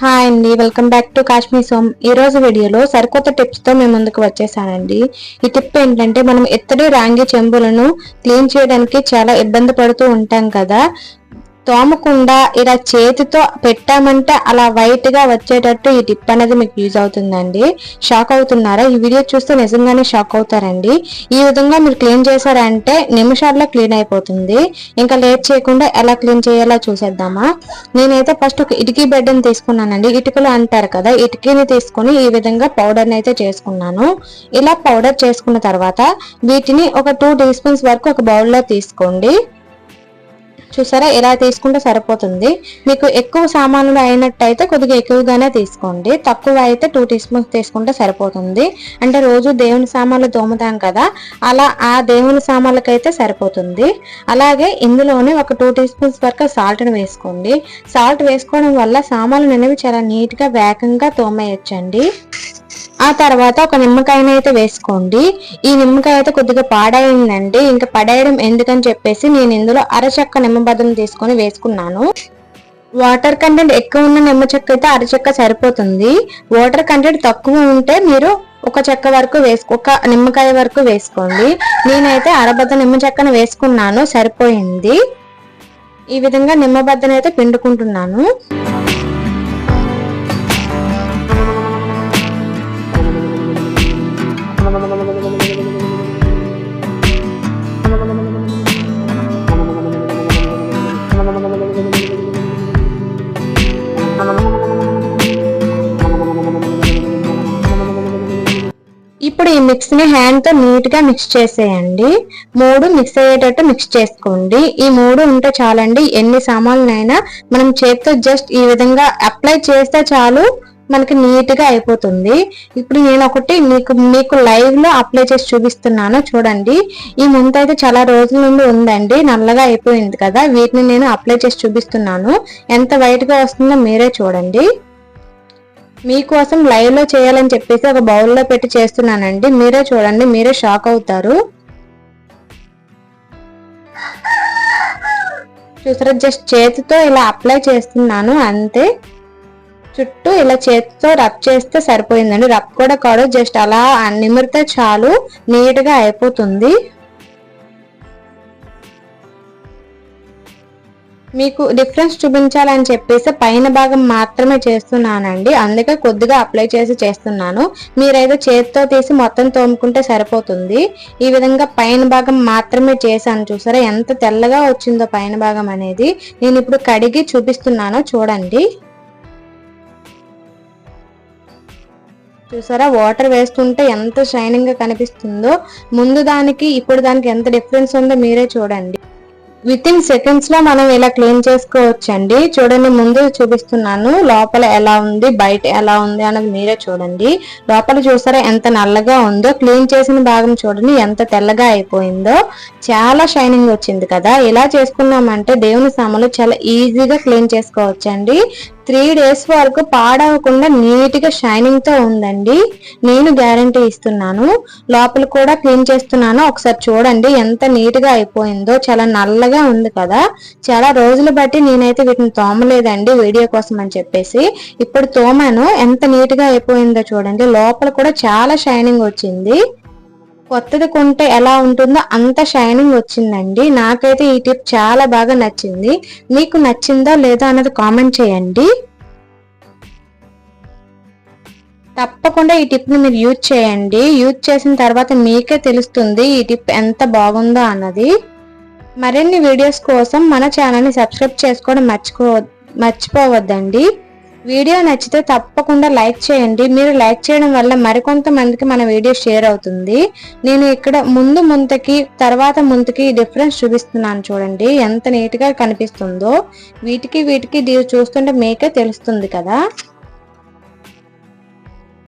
Hi అండి welcome back to Kashmir సోమ్ ఈ రోజు వీడియోలో సరికొత్త టిప్స్తో మేము ముందుకు వచ్చేసానండి. ఈ టిప్ ఏంటంటే మనం ఎత్తడి రాంగి చెంబులను క్లీన్ చేయడానికి చాలా ఇబ్బంది పడుతూ ఉంటాం కదా. తోమకుండా ఇలా చేతితో పెట్టామంటే అలా వైట్గా వచ్చేటట్టు ఈ టిప్ అనేది మీకు యూజ్ అవుతుందండి. షాక్ అవుతున్నారా? ఈ వీడియో చూస్తే నిజంగానే షాక్ అవుతారండి. ఈ విధంగా మీరు క్లీన్ చేశారంటే నిమిషాల్లో క్లీన్ అయిపోతుంది. ఇంకా లేట్ చేయకుండా ఎలా క్లీన్ చేయాలో చూసేద్దామా? నేనైతే ఫస్ట్ ఒక ఇటుకీ బెడ్ని తీసుకున్నానండి. ఇటుకలు అంటారు కదా ఇటుకీని తీసుకొని ఈ విధంగా పౌడర్ని అయితే చేసుకున్నాను. ఇలా పౌడర్ చేసుకున్న తర్వాత వీటిని ఒక టూ టీ స్పూన్స్ వరకు ఒక బౌల్లో తీసుకోండి. చూసారా? ఇలా తీసుకుంటే సరిపోతుంది. మీకు ఎక్కువ సామాన్లు అయినట్టయితే కొద్దిగా ఎక్కువగానే తీసుకోండి. తక్కువ అయితే టూ టీ స్పూన్స్ తీసుకుంటే సరిపోతుంది. అంటే రోజు దేవుని సామాన్లు తోముతాం కదా అలా ఆ దేవుని సామాన్లకైతే సరిపోతుంది. అలాగే ఇందులోనే ఒక టూ టీ స్పూన్స్ వరకు సాల్ట్ని వేసుకోండి. సాల్ట్ వేసుకోవడం వల్ల సామాన్లు అనేవి చాలా నీట్గా వేగంగా తోమేయచ్చండి. ఆ తర్వాత ఒక నిమ్మకాయనైతే అయితే వేసుకోండి. ఈ నిమ్మకాయ అయితే కొద్దిగా పాడైందండి. ఇంకా పడేయడం ఎందుకని చెప్పేసి నేను ఇందులో అరచక్క నిమ్మబద్దం తీసుకొని వేసుకున్నాను. వాటర్ కంటెంట్ ఎక్కువ ఉన్న నిమ్మ చెక్క అయితే అరచెక్క సరిపోతుంది. వాటర్ కంటెంట్ తక్కువ ఉంటే మీరు ఒక చెక్క వరకు వేసుకో ఒక నిమ్మకాయ వరకు వేసుకోండి. నేనైతే అరబద్ద నిమ్మ చెక్కను వేసుకున్నాను. సరిపోయింది. ఈ విధంగా నిమ్మబద్దనైతే అయితే పిండుకుంటున్నాను. ఇప్పుడు ఈ మిక్స్ని హ్యాండ్తో నీట్గా మిక్స్ చేసేయండి. మూడు మిక్స్ అయ్యేటట్టు మిక్స్ చేసుకోండి. ఈ మూడు ఉంటే చాలండి ఎన్ని సామాన్లైనా మనం చేతితో జస్ట్ ఈ విధంగా అప్లై చేస్తే చాలు. మనకి నీట్గా అయిపోతుంది. ఇప్పుడు నేను ఒకటి మీకు మీకు లైవ్లో అప్లై చేసి చూపిస్తున్నాను. చూడండి. ఈ ముంత అయితే చాలా రోజుల నుండి ఉందండి. నల్లగా అయిపోయింది కదా. వీటిని నేను అప్లై చేసి చూపిస్తున్నాను. ఎంత వైట్గా వస్తుందో మీరే చూడండి. మీకోసం లైవ్లో చేయాలని చెప్పేసి ఒక బౌల్లో పెట్టి చేస్తున్నానండి. మీరే చూడండి. మీరే షాక్ అవుతారు. చూసారా? జస్ట్ చేతితో ఇలా అప్లై చేస్తున్నాను. అంతే. చుట్టూ ఇలా చేతితో రబ్ చేస్తే సరిపోయిందండి. రబ్ కూడా కాదు జస్ట్ అలా నిమిరితే చాలు నీట్గా అయిపోతుంది. మీకు డిఫరెన్స్ చూపించాలని చెప్పేసి పైన భాగం మాత్రమే చేస్తున్నానండి. అందుకే కొద్దిగా అప్లై చేసి చేస్తున్నాను. మీరైతే చేతితో తీసి మొత్తం తోముకుంటే సరిపోతుంది. ఈ విధంగా పైన భాగం మాత్రమే చేశాను. చూసారా ఎంత తెల్లగా వచ్చిందో పైన భాగం అనేది. నేను ఇప్పుడు కడిగి చూపిస్తున్నానో. చూడండి. చూసారా? వాటర్ వేస్తుంటే ఎంత షైనింగ్గా కనిపిస్తుందో. ముందు దానికి ఇప్పుడు దానికి ఎంత డిఫరెన్స్ ఉందో మీరే చూడండి. విత్ ఇన్ సెకండ్స్లో మనం ఇలా క్లీన్ చేసుకోవచ్చండి. చూడండి ముందు చూపిస్తున్నాను. లోపల ఎలా ఉంది బయట ఎలా ఉంది అన్నది మీరే చూడండి. లోపల చూసారా ఎంత నల్లగా ఉందో. క్లీన్ చేసిన భాగం చూడండి ఎంత తెల్లగా అయిపోయిందో. చాలా షైనింగ్ వచ్చింది కదా. ఇలా చేసుకున్నామంటే దేవుని సామాన్లు చాలా ఈజీగా క్లీన్ చేసుకోవచ్చండి. త్రీ డేస్ వరకు పాడవకుండా నీట్గా షైనింగ్తో ఉందండి. నేను గ్యారంటీ ఇస్తున్నాను. లోపల కూడా క్లీన్ చేస్తున్నాను. ఒకసారి చూడండి ఎంత నీట్గా అయిపోయిందో. చాలా నల్లగా ఉంది కదా. చాలా రోజులు బట్టి నేనైతే వీటిని తోమలేదండి వీడియో కోసం అని చెప్పేసి. ఇప్పుడు తోమాను. ఎంత నీట్గా అయిపోయిందో చూడండి. లోపల కూడా చాలా షైనింగ్ వచ్చింది. కొత్తది కొంటే ఎలా ఉంటుందో అంత షైనింగ్ వచ్చిందండి. నాకైతే ఈ టిప్ చాలా బాగా నచ్చింది. మీకు నచ్చిందో లేదో అన్నది కామెంట్ చేయండి. తప్పకుండా ఈ టిప్ని మీరు యూజ్ చేయండి. యూజ్ చేసిన తర్వాత మీకే తెలుస్తుంది ఈ టిప్ ఎంత బాగుందో అన్నది. మరిన్ని వీడియోస్ కోసం మన ఛానల్ని సబ్స్క్రైబ్ చేసుకోవడం మర్చిపో మర్చిపోవద్దండి. వీడియో నచ్చితే తప్పకుండా లైక్ చేయండి. మీరు లైక్ చేయడం వల్ల మరికొంతమందికి మన వీడియో షేర్ అవుతుంది. నేను ఇక్కడ ముందు ముంతకి తర్వాత ముంతకి డిఫరెన్స్ చూపిస్తున్నాను చూడండి. ఎంత నీట్గా కనిపిస్తుందో. వీటికి వీటికి చూస్తుంటే మీకే తెలుస్తుంది కదా.